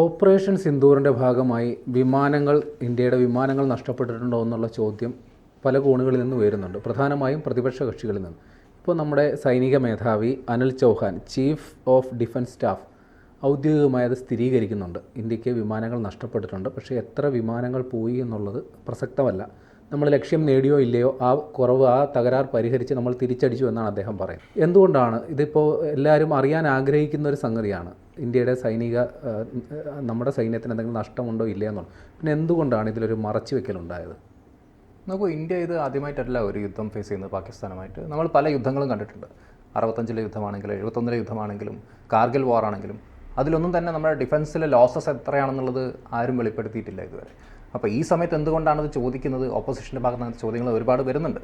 Operation സിന്ദൂറിന്റെ ഭാഗമായി വിമാനങ്ങൾ ഇന്ത്യയുടെ വിമാനങ്ങൾ നഷ്ടപ്പെട്ടിട്ടുണ്ടോ എന്നുള്ള ചോദ്യം പല കോണുകളിൽ നിന്ന് ഉയരുന്നുണ്ട്. പ്രധാനമായും പ്രതിപക്ഷ കക്ഷികളിൽ നിന്ന്. ഇപ്പോൾ നമ്മുടെ സൈനിക മേധാവി Anil Chauhan chief of defence staff ഔദ്യോഗികമായി അത് സ്ഥിരീകരിക്കുന്നുണ്ട്. ഇന്ത്യയ്ക്ക് വിമാനങ്ങൾ നഷ്ടപ്പെട്ടിട്ടുണ്ട്. പക്ഷേ എത്ര വിമാനങ്ങൾ പോയി എന്നുള്ളത് പ്രസക്തമല്ല. നമ്മൾ ലക്ഷ്യം നേടിയോ ഇല്ലയോ ആ കുറവ് ആ തകരാർ പരിഹരിച്ച് നമ്മൾ തിരിച്ചടിച്ചു എന്നാണ് അദ്ദേഹം പറയുന്നത്. എന്തുകൊണ്ടാണ്? ഇതിപ്പോൾ എല്ലാവരും അറിയാൻ ആഗ്രഹിക്കുന്ന ഒരു സംഗതിയാണ്. ഇന്ത്യയുടെ സൈനിക നമ്മുടെ സൈന്യത്തിന് എന്തെങ്കിലും നഷ്ടമുണ്ടോ ഇല്ലയോ എന്നുള്ളത്. പിന്നെ എന്തുകൊണ്ടാണ് ഇതിലൊരു മറച്ചു വെക്കലുണ്ടായത് നോക്കൂ ഇന്ത്യ ഇത് ആദ്യമായിട്ടല്ല ഒരു യുദ്ധം ഫേസ് ചെയ്യുന്നത് പാകിസ്ഥാനുമായിട്ട്. നമ്മൾ പല യുദ്ധങ്ങളും കണ്ടിട്ടുണ്ട്. അറുപത്തഞ്ചിലെ യുദ്ധമാണെങ്കിലും എഴുപത്തൊന്നിലെ യുദ്ധമാണെങ്കിലും കാർഗിൽ വാർ ആണെങ്കിലും അതിലൊന്നും തന്നെ നമ്മുടെ ഡിഫൻസിലെ ലോസസ് എത്രയാണെന്നുള്ളത് ആരും വെളിപ്പെടുത്തിയിട്ടില്ല ഇതുവരെ. അപ്പോൾ ഈ സമയത്ത് എന്തുകൊണ്ടാണത് ചോദിക്കുന്നത്? ഓപ്പോസിഷന്റെ ഭാഗത്ത് നിന്ന് ചോദ്യങ്ങൾ ഒരുപാട് വരുന്നുണ്ട്.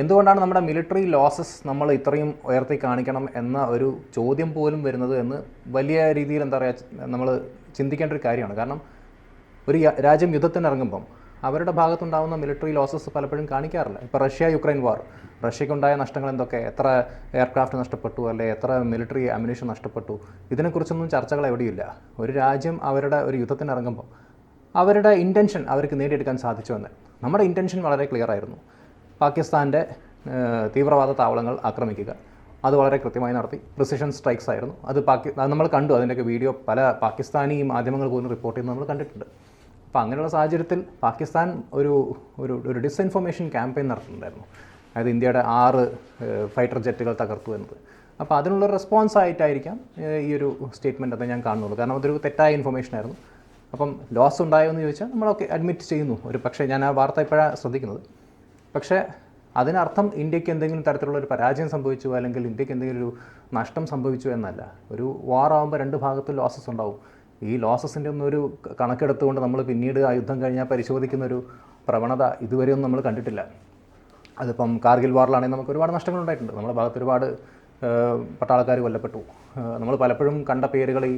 എന്തുകൊണ്ടാണ് നമ്മുടെ മിലിറ്ററി ലോസസ് നമ്മൾ ഇത്രയും ഉയർത്തി കാണിക്കണം എന്ന ഒരു ചോദ്യം പോലും വരുന്നത് എന്ന് വലിയ രീതിയിൽ എന്താ പറയുക നമ്മൾ ചിന്തിക്കേണ്ട ഒരു കാര്യമാണ്. കാരണം ഒരു രാജ്യം യുദ്ധത്തിന് ഇറങ്ങുമ്പം അവരുടെ ഭാഗത്തുണ്ടാകുന്ന മിലിറ്ററി ലോസസ് പലപ്പോഴും കാണിക്കാറില്ല. ഇപ്പോൾ റഷ്യ യുക്രൈൻ വാർ റഷ്യക്കുണ്ടായ നഷ്ടങ്ങൾ എന്തൊക്കെ? എത്ര എയർക്രാഫ്റ്റ് നഷ്ടപ്പെട്ടു അല്ലെ? എത്ര മിലിറ്ററി അമ്യൂണിഷൻ നഷ്ടപ്പെട്ടു? ഇതിനെക്കുറിച്ചൊന്നും ചർച്ചകൾ എവിടെയില്ല ഒരു രാജ്യം അവരുടെ ഒരു യുദ്ധത്തിന് ഇറങ്ങുമ്പോൾ അവരുടെ ഇന്റൻഷൻ അവർക്ക് നേടിയെടുക്കാൻ സാധിച്ചുവെന്ന് നമ്മുടെ ഇന്റൻഷൻ വളരെ ക്ലിയർ ആയിരുന്നു. പാകിസ്ഥാന്റെ തീവ്രവാദ താവളങ്ങൾ ആക്രമിക്കുക. അത് വളരെ കൃത്യമായി നടത്തി. പ്രിസിഷൻ സ്ട്രൈക്സ് ആയിരുന്നു. അത് പാകി നമ്മൾ കണ്ടു. അതിന്റെയൊക്കെ വീഡിയോ പല പാകിസ്ഥാനി മാധ്യമങ്ങൾ പോലും റിപ്പോർട്ട് ചെയ്യുന്നത് നമ്മൾ കണ്ടിട്ടുണ്ട്. അപ്പോൾ അങ്ങനെയുള്ള സാഹചര്യത്തിൽ പാകിസ്ഥാൻ ഒരു ഒരു ഒരു ഡിസ്ഇൻഫർമേഷൻ ക്യാമ്പയിൻ നടത്തുന്നുണ്ടായിരുന്നു. അതായത് ഇന്ത്യയുടെ ആറ് ഫൈറ്റർ ജെറ്റുകൾ തകർത്തു എന്നത്. അപ്പോൾ അതിനുള്ള റെസ്പോൺസ് ആയിട്ടായിരിക്കാം ഈ ഒരു സ്റ്റേറ്റ്മെന്റ് അത് ഞാൻ കാണുന്നുള്ളൂ. കാരണം അതൊരു തെറ്റായ ഇൻഫർമേഷൻ ആയിരുന്നു. അപ്പം ലോസ് ഉണ്ടായോ എന്ന് ചോദിച്ചാൽ നമ്മളൊക്കെ അഡ്മിറ്റ് ചെയ്യുന്നു. ഒരു പക്ഷേ ഞാൻ ആ വാർത്ത ഇപ്പോഴാണ് ശ്രദ്ധിക്കുന്നത്. പക്ഷേ അതിനർത്ഥം ഇന്ത്യയ്ക്ക് എന്തെങ്കിലും തരത്തിലുള്ള ഒരു പരാജയം സംഭവിച്ചു അല്ലെങ്കിൽ ഇന്ത്യയ്ക്ക് എന്തെങ്കിലും ഒരു നഷ്ടം സംഭവിച്ചു എന്നല്ല. ഒരു വാർ ആകുമ്പോൾ രണ്ട് ഭാഗത്തും ലോസസ് ഉണ്ടാവും. ഈ ലോസസിന്റെ ഒന്നും ഒരു കണക്കെടുത്തുകൊണ്ട് നമ്മൾ പിന്നീട് ആ യുദ്ധം കഴിഞ്ഞാൽ പരിശോധിക്കുന്ന ഒരു പ്രവണത ഇതുവരെയൊന്നും നമ്മൾ കണ്ടിട്ടില്ല. അതിപ്പം കാർഗിൽ വാറിലാണെങ്കിൽ നമുക്ക് ഒരുപാട് നഷ്ടങ്ങൾ ഉണ്ടായിട്ടുണ്ട്. നമ്മുടെ ഭാഗത്ത് ഒരുപാട് പട്ടാളക്കാർ കൊല്ലപ്പെട്ടു. നമ്മൾ പലപ്പോഴും കണ്ട പേരുകൾ ഈ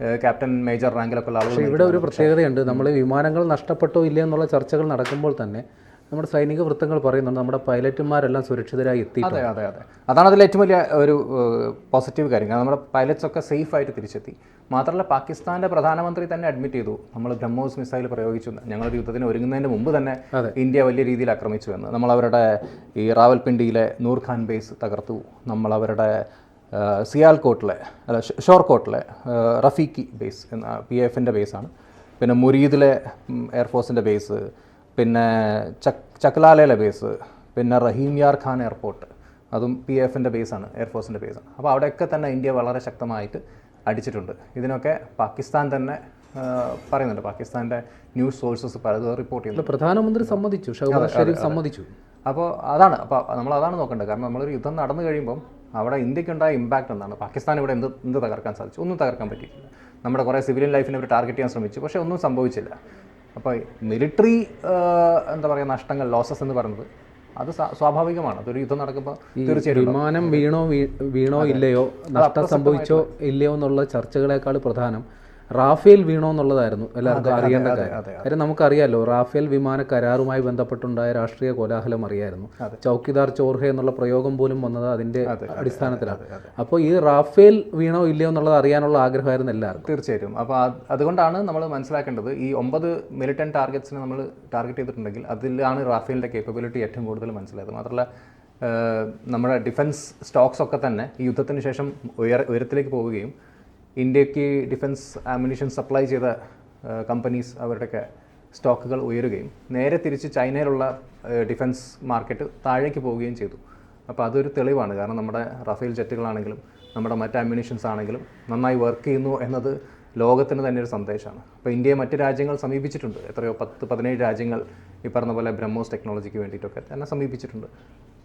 ക്യാപ്റ്റൻ മേജർ റാങ്കിലൊക്കെ ഉള്ള ആളുകൾ ഇവിടെ ഒരു പ്രത്യേകതയുണ്ട്. നമ്മൾ വിമാനങ്ങൾ നഷ്ടപ്പെട്ടോ ഇല്ല എന്നുള്ള ചർച്ചകൾ നടക്കുമ്പോൾ തന്നെ നമ്മുടെ സൈനിക വൃത്തങ്ങൾ പറയുന്നുണ്ട്. നമ്മുടെ പൈലറ്റുമാരെല്ലാം സുരക്ഷിതരായി എത്തി അതെ അതെ അതെ. അതാണ് അതിൽ ഏറ്റവും വലിയ ഒരു പോസിറ്റീവ് കാര്യം. കാരണം നമ്മുടെ പൈലറ്റ്സ് ഒക്കെ സേഫ് ആയിട്ട് തിരിച്ചെത്തി. മാത്രമല്ല പാകിസ്ഥാന്റെ പ്രധാനമന്ത്രി തന്നെ അഡ്മിറ്റ് ചെയ്തു. നമ്മൾ ബ്രഹ്മോസ് മിസൈൽ പ്രയോഗിച്ചു. ഞങ്ങളുടെ യുദ്ധത്തിന് ഒരുങ്ങുന്നതിന് മുമ്പ് തന്നെ ഇന്ത്യ വലിയ രീതിയിൽ ആക്രമിച്ചു എന്ന്. നമ്മൾ അവരുടെ ഈ റാവൽപിണ്ടിയിലെ നൂർഖാൻ ബേസ് തകർത്തു. നമ്മൾ അവരുടെ സിയാൽകോട്ടിലെ അല്ല ഷോർ ഷോർകോട്ടിലെ റഫീഖി ബേസ് എന്ന പി എഫിന്റെ ബേസാണ് പിന്നെ മുരീദിലെ എയർഫോഴ്സിന്റെ ബേസ് പിന്നെ ചക് ചക്ലാലയിലെ ബേസ് പിന്നെ റഹീം യാർ ഖാൻ എയർപോർട്ട് അതും പി എഫിന്റെ ബേസാണ് എയർഫോഴ്സിന്റെ ബേസാണ് അപ്പോൾ അവിടെയൊക്കെ തന്നെ ഇന്ത്യ വളരെ ശക്തമായിട്ട് അടിച്ചിട്ടുണ്ട്. ഇതിനൊക്കെ പാകിസ്ഥാൻ തന്നെ പറയുന്നുണ്ട്. പാകിസ്ഥാന്റെ ന്യൂസ് സോഴ്സസ് പലതും റിപ്പോർട്ട് ചെയ്യുന്നത് പ്രധാനമന്ത്രി സമ്മതിച്ചു. ഷഹബാസ് ഷെരീഫ് സമ്മതിച്ചു. അപ്പോൾ അതാണ് അപ്പോൾ നമ്മൾ അതാണ് നോക്കേണ്ടത്. കാരണം നമ്മളൊരു യുദ്ധം നടന്നു കഴിയുമ്പം അവിടെ ഇന്ത്യക്കുണ്ടായ ഇമ്പാക്റ്റ് എന്താണ്? പാകിസ്ഥാൻ ഇവിടെ എന്ത് എന്ത് തകർക്കാൻ സാധിച്ചു? ഒന്നും തകർക്കാൻ പറ്റിയിട്ടില്ല. നമ്മുടെ കുറേ സിവിലിയൻ ലൈഫിനെ അവർ ടാർഗറ്റ് ചെയ്യാൻ ശ്രമിച്ചു. പക്ഷേ ഒന്നും സംഭവിച്ചില്ല. അപ്പോൾ മിലിറ്ററി എന്താ പറയുക നഷ്ടങ്ങൾ ലോസസ് എന്ന് പറയുന്നത് അത് സ്വാഭാവികമാണ്. അതൊരു യുദ്ധം നടക്കുമ്പോൾ തീർച്ചയായിട്ടും വിമാനം വീണോ വീണോ ഇല്ലയോ നഷ്ടം സംഭവിച്ചോ ഇല്ലയോ എന്നുള്ള ചർച്ചകളെക്കാൾ പ്രധാനം റാഫേൽ വീണോ എന്നുള്ളതായിരുന്നു എല്ലാവർക്കും അറിയേണ്ട കാര്യം. കാര്യം നമുക്കറിയാലോ റാഫേൽ വിമാന കരാറുമായി ബന്ധപ്പെട്ടുണ്ടായ രാഷ്ട്രീയ കോലാഹലം അറിയായിരുന്നു. ചൗക്കിദാർ ചോർഹെ എന്നുള്ള പ്രയോഗം പോലും വന്നത് അതിന്റെ അടിസ്ഥാനത്തിലാണ്. അപ്പോൾ ഈ റാഫേൽ വീണോ ഇല്ലയോ എന്നുള്ളത് അറിയാനുള്ള ആഗ്രഹമായിരുന്നു എല്ലാവർക്കും. തീർച്ചയായിട്ടും. അപ്പോൾ അതുകൊണ്ടാണ് നമ്മൾ മനസ്സിലാക്കേണ്ടത് ഈ ഒമ്പത് മിലിറ്റൻ ടാർഗറ്റ്സിനെ നമ്മൾ ടാർഗറ്റ് ചെയ്തിട്ടുണ്ടെങ്കിൽ അതിലാണ് റാഫേലിന്റെ കേപ്പബിലിറ്റി ഏറ്റവും കൂടുതൽ മനസ്സിലായത്. മാത്രമല്ല നമ്മുടെ ഡിഫൻസ് സ്റ്റോക്സ് ഒക്കെ തന്നെ ഈ യുദ്ധത്തിന് ശേഷം ഉയർ ഉയരത്തിലേക്ക് പോവുകയും ഇന്ത്യയ്ക്ക് ഡിഫൻസ് ആമുനിഷൻ സപ്ലൈ ചെയ്ത കമ്പനീസ് അവരുടെയൊക്കെ സ്റ്റോക്കുകൾ ഉയരുകയും നേരെ തിരിച്ച് ചൈനയിലുള്ള ഡിഫൻസ് മാർക്കറ്റ് താഴേക്ക് പോവുകയും ചെയ്തു. അപ്പോൾ അതൊരു തെളിവാണ്. കാരണം നമ്മുടെ റഫേൽ ജെറ്റുകളാണെങ്കിലും നമ്മുടെ മറ്റ് അമ്യൂണിഷൻസ് ആണെങ്കിലും നന്നായി വർക്ക് ചെയ്യുന്നു എന്നത് ലോകത്തിന് തന്നെ ഒരു സന്ദേശമാണ്. അപ്പോൾ ഇന്ത്യയെ മറ്റ് രാജ്യങ്ങൾ സമീപിച്ചിട്ടുണ്ട്. എത്രയോ പത്ത് പതിനേഴ് രാജ്യങ്ങൾ ഈ പറഞ്ഞ പോലെ ബ്രഹ്മോസ് ടെക്നോളജിക്ക് വേണ്ടിയിട്ടൊക്കെ തന്നെ സമീപിച്ചിട്ടുണ്ട്.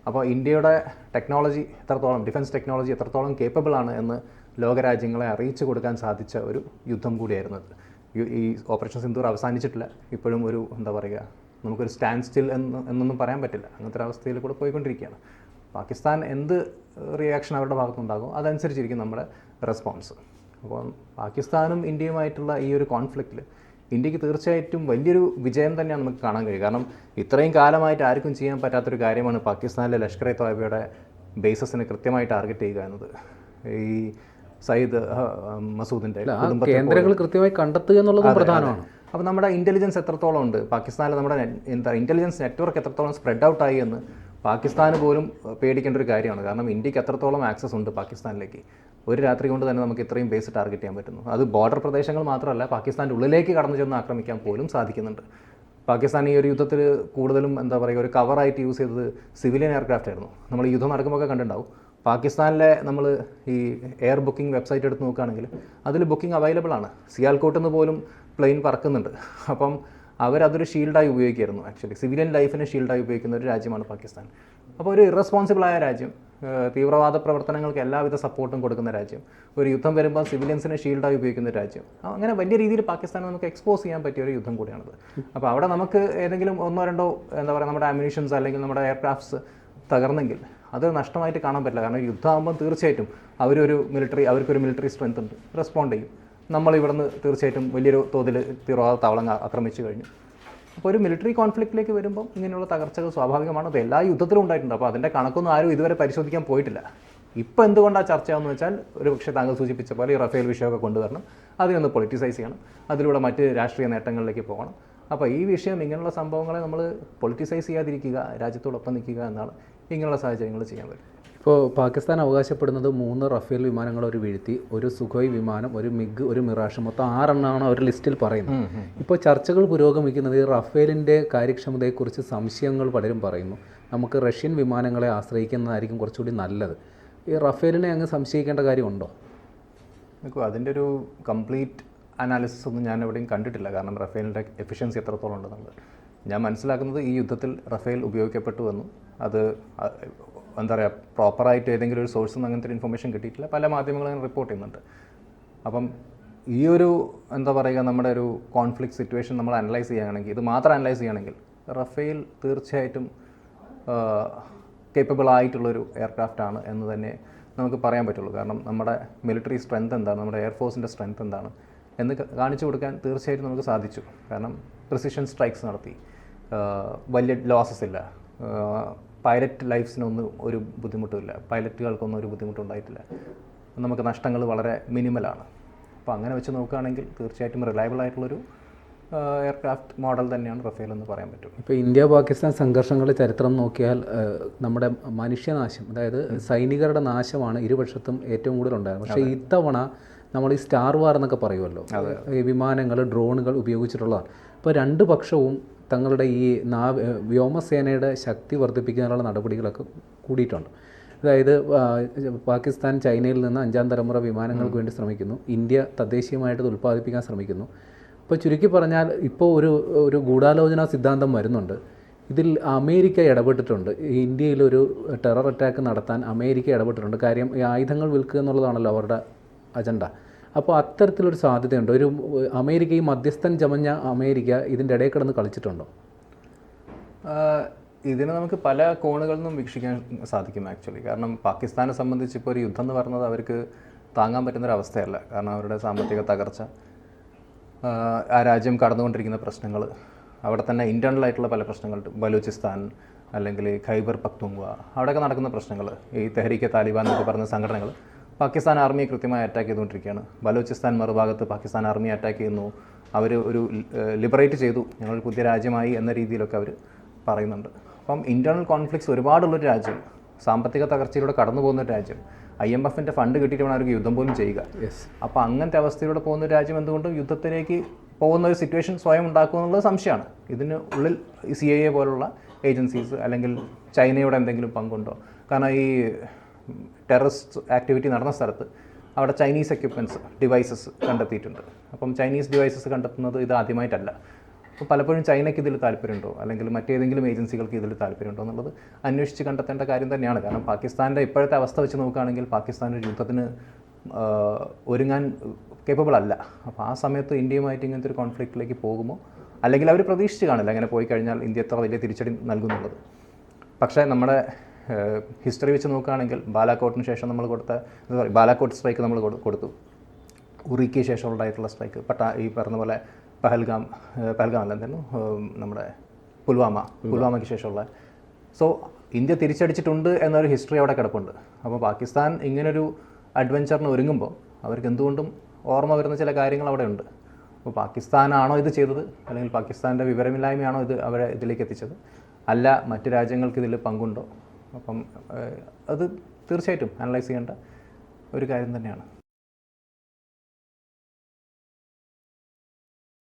അപ്പോൾ ഇന്ത്യയുടെ ടെക്നോളജി എത്രത്തോളം ഡിഫൻസ് ടെക്നോളജി എത്രത്തോളം കേപ്പബിൾ ആണ് എന്ന് ലോകരാജ്യങ്ങളെ അറിയിച്ചു കൊടുക്കാൻ സാധിച്ച ഒരു യുദ്ധം കൂടിയായിരുന്നു അത്. ഈ- ഓപ്പറേഷൻ സിന്ദൂർ അവസാനിച്ചിട്ടില്ല. ഇപ്പോഴും ഒരു എന്താ പറയുക നമുക്കൊരു സ്റ്റാൻഡ് സ്റ്റിൽ എന്ന് എന്നൊന്നും പറയാൻ പറ്റില്ല. അങ്ങനത്തെ ഒരു അവസ്ഥയിൽ കൂടെ പോയിക്കൊണ്ടിരിക്കുകയാണ്. പാകിസ്ഥാൻ എന്ത് റിയാക്ഷൻ അവരുടെ ഭാഗത്തുനിന്നുണ്ടാകും അതനുസരിച്ചിരിക്കും നമ്മുടെ റെസ്പോൺസ് അപ്പോൾ പാകിസ്ഥാനും ഇന്ത്യയുമായിട്ടുള്ള ഈ ഒരു കോൺഫ്ലിക്റ്റിൽ ഇന്ത്യയ്ക്ക് തീർച്ചയായിട്ടും വലിയൊരു വിജയം തന്നെയാണ് നമുക്ക് കാണാൻ കഴിയും കാരണം ഇത്രയും കാലമായിട്ട് ആർക്കും ചെയ്യാൻ പറ്റാത്തൊരു കാര്യമാണ് പാകിസ്ഥാനിലെ ലഷ്കർ എ തോയബയുടെ ബേസസിനെ കൃത്യമായി ടാർഗറ്റ് ചെയ്യുക എന്നത്. ഈ സയ്യിദ് മസൂദിന്റെ കേന്ദ്രങ്ങൾ കൃത്യമായി കണ്ടെത്തുക എന്നുള്ളത് പ്രധാനമാണ്. അപ്പോൾ നമ്മുടെ ഇന്റലിജൻസ് എത്രത്തോളം ഉണ്ട്? പാകിസ്ഥാനിൽ നമ്മുടെ എന്താ ഇന്റലിജൻസ് നെറ്റ്വർക്ക് എത്രത്തോളം സ്പ്രെഡ് ഔട്ട് ആയി എന്ന് പാകിസ്ഥാന് പോലും പേടിക്കേണ്ട ഒരു കാര്യമാണ്. കാരണം ഇന്ത്യയ്ക്ക് എത്രത്തോളം ആക്സസ് ഉണ്ട് പാകിസ്ഥാനിലേക്ക്? ഒരു രാത്രി കൊണ്ട് തന്നെ നമുക്ക് ഇത്രയും ബേസ് ടാർഗറ്റ് ചെയ്യാൻ പറ്റുന്നു. അത് ബോർഡർ പ്രദേശങ്ങൾ മാത്രമല്ല പാകിസ്ഥാന്റെ ഉള്ളിലേക്ക് കടന്നു ചെന്ന് ആക്രമിക്കാൻ പോലും സാധിക്കുന്നുണ്ട്. പാകിസ്ഥാൻ ഈ ഒരു യുദ്ധത്തിൽ കൂടുതലും എന്താ പറയുക ഒരു കവറായിട്ട് യൂസ് ചെയ്തത് സിവിലിയൻ എയർക്രാഫ്റ്റ് ആയിരുന്നു. നമ്മൾ യുദ്ധം നടക്കുമ്പോൾ ഒക്കെ കണ്ടിട്ടുണ്ടാവും. പാകിസ്ഥാനിലെ നമ്മൾ ഈ എയർ ബുക്കിംഗ് വെബ്സൈറ്റ് എടുത്ത് നോക്കുകയാണെങ്കിൽ അതിൽ ബുക്കിംഗ് അവൈലബിൾ ആണ്. സിയാൽകോട്ടിൽ നിന്ന് പോലും പ്ലെയിൻ പറക്കുന്നുണ്ട്. അപ്പം അവരതൊരു ഷീൽഡായി ഉപയോഗിക്കായിരുന്നു ആക്ച്വലി സിവിലിയൻ ലൈഫിനെ ഷീൽഡായി ഉപയോഗിക്കുന്ന ഒരു രാജ്യമാണ് പാകിസ്ഥാൻ. അപ്പോൾ ഒരു ഇറസ്പോൺസിബിളായ രാജ്യം തീവ്രവാദ പ്രവർത്തനങ്ങൾക്ക് എല്ലാവിധ സപ്പോർട്ടും കൊടുക്കുന്ന രാജ്യം ഒരു യുദ്ധം വരുമ്പോൾ സിവിലിയൻസിനെ ഷീൽഡായി ഉപയോഗിക്കുന്ന രാജ്യം. അങ്ങനെ വലിയ രീതിയിൽ പാകിസ്ഥാനെ നമുക്ക് എക്സ്പോസ് ചെയ്യാൻ പറ്റിയ ഒരു യുദ്ധം കൂടിയാണത്. അപ്പോൾ അവിടെ നമുക്ക് ഏതെങ്കിലും ഒന്നോ രണ്ടോ എന്താ പറയുക നമ്മുടെ അമ്യൂണിഷൻസ് അല്ലെങ്കിൽ നമ്മുടെ എയർക്രാഫ്റ്റ്സ് തകർന്നെങ്കിൽ അത് നഷ്ടമായിട്ട് കാണാൻ പറ്റില്ല. കാരണം യുദ്ധമാകുമ്പോൾ തീർച്ചയായിട്ടും അവരൊരു മിലിറ്ററി അവർക്കൊരു മിലിറ്ററി സ്ട്രെങ്ത് ഉണ്ട്. റെസ്പോണ്ട് ചെയ്യും. നമ്മൾ ഇവിടുന്ന് തീർച്ചയായിട്ടും വലിയൊരു തോതിൽ തീവ്രവാദ താവളങ്ങൾ ആക്രമിച്ചു കഴിഞ്ഞു. അപ്പോൾ ഒരു മിലിറ്ററി കോൺഫ്ലിക്റ്റിലേക്ക് വരുമ്പോൾ ഇങ്ങനെയുള്ള തകർച്ചകൾ സ്വാഭാവികമാണ്. അത് എല്ലാ യുദ്ധത്തിലും ഉണ്ടായിട്ടുണ്ട്. അപ്പോൾ അതിന്റെ കണക്കൊന്നും ആരും ഇതുവരെ പരിശോധിക്കാൻ പോയിട്ടില്ല. ഇപ്പോൾ എന്തുകൊണ്ടാണ് ചർച്ചയാണെന്ന് വെച്ചാൽ ഒരു പക്ഷേ താങ്കൾ സൂചിപ്പിച്ച പോലെ ഈ റഫേൽ വിഷയമൊക്കെ കൊണ്ടുവരണം. അതിനൊന്ന് പൊളിറ്റിസൈസ് ചെയ്യണം. അതിലൂടെ മറ്റ് രാഷ്ട്രീയ നേട്ടങ്ങളിലേക്ക് പോകണം. അപ്പോൾ ഈ വിഷയം ഇങ്ങനെയുള്ള സംഭവങ്ങളെ നമ്മൾ പൊളിറ്റിസൈസ് ചെയ്യാതിരിക്കുക രാജ്യത്തോടൊപ്പം നിൽക്കുക എന്നാണ് ഇങ്ങനെയുള്ള സാഹചര്യങ്ങൾ ചെയ്യാൻ പറ്റും. ഇപ്പോൾ പാകിസ്ഥാൻ അവകാശപ്പെടുന്നത് മൂന്ന് റഫേൽ വിമാനങ്ങൾ ഒരു വീഴ്ത്തി ഒരു സുഖോയ് വിമാനം ഒരു മിഗ് ഒരു മിറാഷ് മൊത്തം ആറെണ്ണമാണ് അവർ ലിസ്റ്റിൽ പറയുന്നത്. ഇപ്പോൾ ചർച്ചകൾ പുരോഗമിക്കുന്നത് ഈ റഫേലിന്റെ കാര്യക്ഷമതയെക്കുറിച്ച് സംശയങ്ങൾ പലരും പറയുന്നു. നമുക്ക് റഷ്യൻ വിമാനങ്ങളെ ആശ്രയിക്കുന്നതായിരിക്കും കുറച്ചുകൂടി നല്ലത്. ഈ റഫേലിനെ അങ്ങ് സംശയിക്കേണ്ട കാര്യമുണ്ടോ? നോക്കൂ അതിന്റെ ഒരു കംപ്ലീറ്റ് അനാലിസിസ് ഒന്നും ഞാൻ എവിടെയും കണ്ടിട്ടില്ല. കാരണം റഫേലിന്റെ എഫിഷ്യൻസി എത്രത്തോളം ഉണ്ടെന്നുള്ളത്. ഞാൻ മനസ്സിലാക്കുന്നത് ഈ യുദ്ധത്തിൽ റഫേൽ ഉപയോഗിക്കപ്പെട്ടു എന്നും അത് എന്താ പറയുക പ്രോപ്പറായിട്ട് ഏതെങ്കിലും ഒരു സോഴ്സിൽ നിന്ന് അങ്ങനത്തെ ഇൻഫർമേഷൻ കിട്ടിയിട്ടില്ല. പല മാധ്യമങ്ങളും റിപ്പോർട്ട് ചെയ്യുന്നുണ്ട്. അപ്പം ഈ ഒരു എന്താ പറയുക നമ്മുടെ ഒരു കോൺഫ്ലിക്ട് സിറ്റുവേഷൻ നമ്മൾ അനലൈസ് ചെയ്യുകയാണെങ്കിൽ ഇത് മാത്രം അനലൈസ് ചെയ്യുകയാണെങ്കിൽ റഫേൽ തീർച്ചയായിട്ടും കേപ്പബിൾ ആയിട്ടുള്ളൊരു എയർക്രാഫ്റ്റ് ആണ് എന്ന് തന്നെ നമുക്ക് പറയാൻ പറ്റുള്ളൂ. കാരണം നമ്മുടെ മിലിറ്ററി സ്ട്രെങ്ത് എന്താണ് നമ്മുടെ എയർഫോഴ്സിന്റെ സ്ട്രെങ്ത് എന്താണ് എന്ന് കാണിച്ചു കൊടുക്കാൻ തീർച്ചയായിട്ടും നമുക്ക് സാധിച്ചു. കാരണം പ്രിസിഷൻ സ്ട്രൈക്സ് നടത്തി. വലിയ ലോസസ് ഇല്ല. പൈലറ്റ് ലൈഫ്സിനൊന്നും ഒരു ബുദ്ധിമുട്ടുമില്ല. പൈലറ്റുകൾക്കൊന്നും ഒരു ബുദ്ധിമുട്ടുണ്ടായിട്ടില്ല. നമുക്ക് നഷ്ടങ്ങൾ വളരെ മിനിമലാണ്. അപ്പോൾ അങ്ങനെ വെച്ച് നോക്കുകയാണെങ്കിൽ തീർച്ചയായിട്ടും റിലയബിൾ ആയിട്ടുള്ളൊരു എയർക്രാഫ്റ്റ് മോഡൽ തന്നെയാണ് റഫേൽ എന്ന് പറയാൻ പറ്റും. ഇപ്പോൾ ഇന്ത്യ പാകിസ്ഥാൻ സംഘർഷങ്ങളുടെ ചരിത്രം നോക്കിയാൽ നമ്മുടെ മനുഷ്യനാശം അതായത് സൈനികരുടെ നാശമാണ് ഇരുപക്ഷത്തും ഏറ്റവും കൂടുതൽ ഉണ്ടായത് പക്ഷേ ഇത്തവണ നമ്മൾ ഈ സ്റ്റാർ വാർ എന്നൊക്കെ പറയുമല്ലോ. വിമാനങ്ങൾ ഡ്രോണുകൾ ഉപയോഗിച്ചിട്ടുള്ളതാണ്. ഇപ്പോൾ രണ്ട് പക്ഷവും തങ്ങളുടെ ഈ നാവ് വ്യോമസേനയുടെ ശക്തി വർദ്ധിപ്പിക്കാനുള്ള നടപടികളൊക്കെ കൂടിയിട്ടുണ്ട്. അതായത് പാകിസ്ഥാൻ ചൈനയിൽ നിന്ന് അഞ്ചാം തലമുറ വിമാനങ്ങൾക്ക് വേണ്ടി ശ്രമിക്കുന്നു. ഇന്ത്യ തദ്ദേശീയമായിട്ട് ഉത്പാദിപ്പിക്കാൻ ഉൽപ്പാദിപ്പിക്കാൻ ശ്രമിക്കുന്നു. ഇപ്പോൾ ചുരുക്കി പറഞ്ഞാൽ ഇപ്പോൾ ഒരു ഒരു ഗൂഢാലോചന സിദ്ധാന്തം വരുന്നുണ്ട്. ഇതിൽ അമേരിക്ക ഇടപെട്ടിട്ടുണ്ട്. ഇന്ത്യയിൽ ഒരു ടെറർ അറ്റാക്ക് നടത്താൻ അമേരിക്ക ഇടപെട്ടിട്ടുണ്ട്. കാര്യം ഈ ആയുധങ്ങൾ വിൽക്കുക എന്നുള്ളതാണല്ലോ അവരുടെ അജണ്ട. അപ്പോൾ അത്തരത്തിലൊരു സാധ്യതയുണ്ട്? ഒരു അമേരിക്ക ഈ മധ്യസ്ഥൻ ചമഞ്ഞ അമേരിക്ക ഇതിന്റെ ഇടയിൽ കിടന്ന് കളിച്ചിട്ടുണ്ടോ? ഇതിനെ നമുക്ക് പല കോണുകളിൽ നിന്നും വീക്ഷിക്കാൻ സാധിക്കും ആക്ച്വലി. കാരണം പാകിസ്ഥാനെ സംബന്ധിച്ച് ഇപ്പോൾ ഒരു യുദ്ധം എന്ന് പറയുന്നത് അവർക്ക് താങ്ങാൻ പറ്റുന്നൊരു അവസ്ഥയല്ല. കാരണം അവരുടെ സാമ്പത്തിക തകർച്ച ആ രാജ്യം കടന്നുകൊണ്ടിരിക്കുന്ന പ്രശ്നങ്ങൾ അവിടെ തന്നെ ഇന്റേർണൽ ആയിട്ടുള്ള പല പ്രശ്നങ്ങളുണ്ട് ബലൂചിസ്ഥാൻ അല്ലെങ്കിൽ ഖൈബർ പക്തുങ്വ അവിടെയൊക്കെ നടക്കുന്ന പ്രശ്നങ്ങൾ ഈ തെഹരീക്കെ താലിബാൻ എന്നൊക്കെ പറയുന്ന സംഘടനകൾ. പാകിസ്ഥാൻ ആർമിയെ കൃത്യമായി അറ്റാക്ക് ചെയ്തുകൊണ്ടിരിക്കുകയാണ്. ബലോചിസ്ഥാൻ മറുഭാഗത്ത് പാകിസ്ഥാൻ ആർമി അറ്റാക്ക് ചെയ്യുന്നു. അവർ ഒരു ലിബറേറ്റ് ചെയ്തു. ഞങ്ങൾ പുതിയ രാജ്യമായി എന്ന രീതിയിലൊക്കെ അവർ പറയുന്നുണ്ട്. അപ്പം ഇന്റേർണൽ കോൺഫ്ലിക്ട്സ് ഒരുപാടുള്ളൊരു രാജ്യം. സാമ്പത്തിക തകർച്ചയിലൂടെ കടന്നു പോകുന്ന ഒരു രാജ്യം. ഐ എം എഫിന്റെ ഫണ്ട് കിട്ടിയിട്ട് വേണം അവർക്ക് യുദ്ധം പോലും ചെയ്യുക. യെസ് അപ്പോൾ അങ്ങനത്തെ അവസ്ഥയിലൂടെ പോകുന്ന ഒരു രാജ്യം എന്തുകൊണ്ടും യുദ്ധത്തിലേക്ക് പോകുന്ന ഒരു സിറ്റുവേഷൻ സ്വയം ഉണ്ടാക്കുക എന്നുള്ളത് സംശയമാണ്. ഇതിന് ഉള്ളിൽ സി ഐ എ പോലുള്ള ഏജൻസീസ് അല്ലെങ്കിൽ ചൈനയുടെ എന്തെങ്കിലും പങ്കുണ്ടോ? കാരണം ഈ ടെററിസ്റ്റ് ആക്ടിവിറ്റി നടന്ന സ്ഥലത്ത് അവിടെ ചൈനീസ് എക്യുപ്മെന്റ്സ് ഡിവൈസസ് കണ്ടെത്തിയിട്ടുണ്ട്. അപ്പം ചൈനീസ് ഡിവൈസസ് കണ്ടെത്തുന്നത് ഇത് ആദ്യമായിട്ടല്ല. അപ്പോൾ പലപ്പോഴും ചൈനയ്ക്ക് ഇതിൽ താല്പര്യമുണ്ടോ? അല്ലെങ്കിൽ മറ്റേതെങ്കിലും ഏജൻസികൾക്ക് ഇതിൽ താല്പര്യമുണ്ടോ എന്നുള്ളത് അന്വേഷിച്ച് കണ്ടെത്തേണ്ട കാര്യം തന്നെയാണ്. കാരണം പാകിസ്ഥാന്റെ ഇപ്പോഴത്തെ അവസ്ഥ വെച്ച് നോക്കുകയാണെങ്കിൽ പാകിസ്ഥാൻ ഒരു യുദ്ധത്തിന് ഒരുങ്ങാൻ കേപ്പബിൾ അല്ല. അപ്പോൾ ആ സമയത്ത് ഇന്ത്യയുമായിട്ട് ഇങ്ങനത്തെ ഒരു കോൺഫ്ലിക്റ്റിലേക്ക് പോകുമോ? അല്ലെങ്കിൽ അവർ പ്രതീക്ഷിച്ച് കാണില്ല. അങ്ങനെ പോയി കഴിഞ്ഞാൽ ഇന്ത്യ എത്ര വലിയ തിരിച്ചടി നൽകുന്നുള്ളത്? പക്ഷേ നമ്മുടെ ഹിസ്റ്ററി വെച്ച് നോക്കുകയാണെങ്കിൽ ബാലാക്കോട്ടിന് ശേഷം നമ്മൾ കൊടുത്ത സോറി ബാലാക്കോട്ട് സ്ട്രൈക്ക് നമ്മൾ കൊടുത്തു. ഉറിക്ക് ശേഷം ഉണ്ടായിട്ടുള്ള സ്ട്രൈക്ക് പട്ട ഈ പറഞ്ഞ പോലെ പഹൽഗാം പഹൽഗാം അല്ല എന്തായിരുന്നു? നമ്മുടെ പുൽവാമ പുൽവാമയ്ക്ക് ശേഷമുള്ള. സോ ഇന്ത്യ തിരിച്ചടിച്ചിട്ടുണ്ട് എന്നൊരു ഹിസ്റ്ററി അവിടെ കിടപ്പുണ്ട്. അപ്പോൾ പാകിസ്ഥാൻ ഇങ്ങനൊരു അഡ്വഞ്ചറിന് ഒരുങ്ങുമ്പോൾ അവർക്ക് എന്തുകൊണ്ടും ഓർമ്മ വരുന്ന ചില കാര്യങ്ങൾ അവിടെ ഉണ്ട്. അപ്പോൾ പാകിസ്ഥാനാണോ ഇത് ചെയ്തത്? അല്ലെങ്കിൽ പാകിസ്ഥാന്റെ വിവരമില്ലായ്മയാണോ ഇത് അവരെ ഇതിലേക്ക് എത്തിച്ചത്? അല്ല മറ്റു രാജ്യങ്ങൾക്ക് ഇതിൽ പങ്കുണ്ടോ? അപ്പം അത് തീർച്ചയായിട്ടും അനലൈസ് ചെയ്യേണ്ട ഒരു കാര്യം തന്നെയാണ്.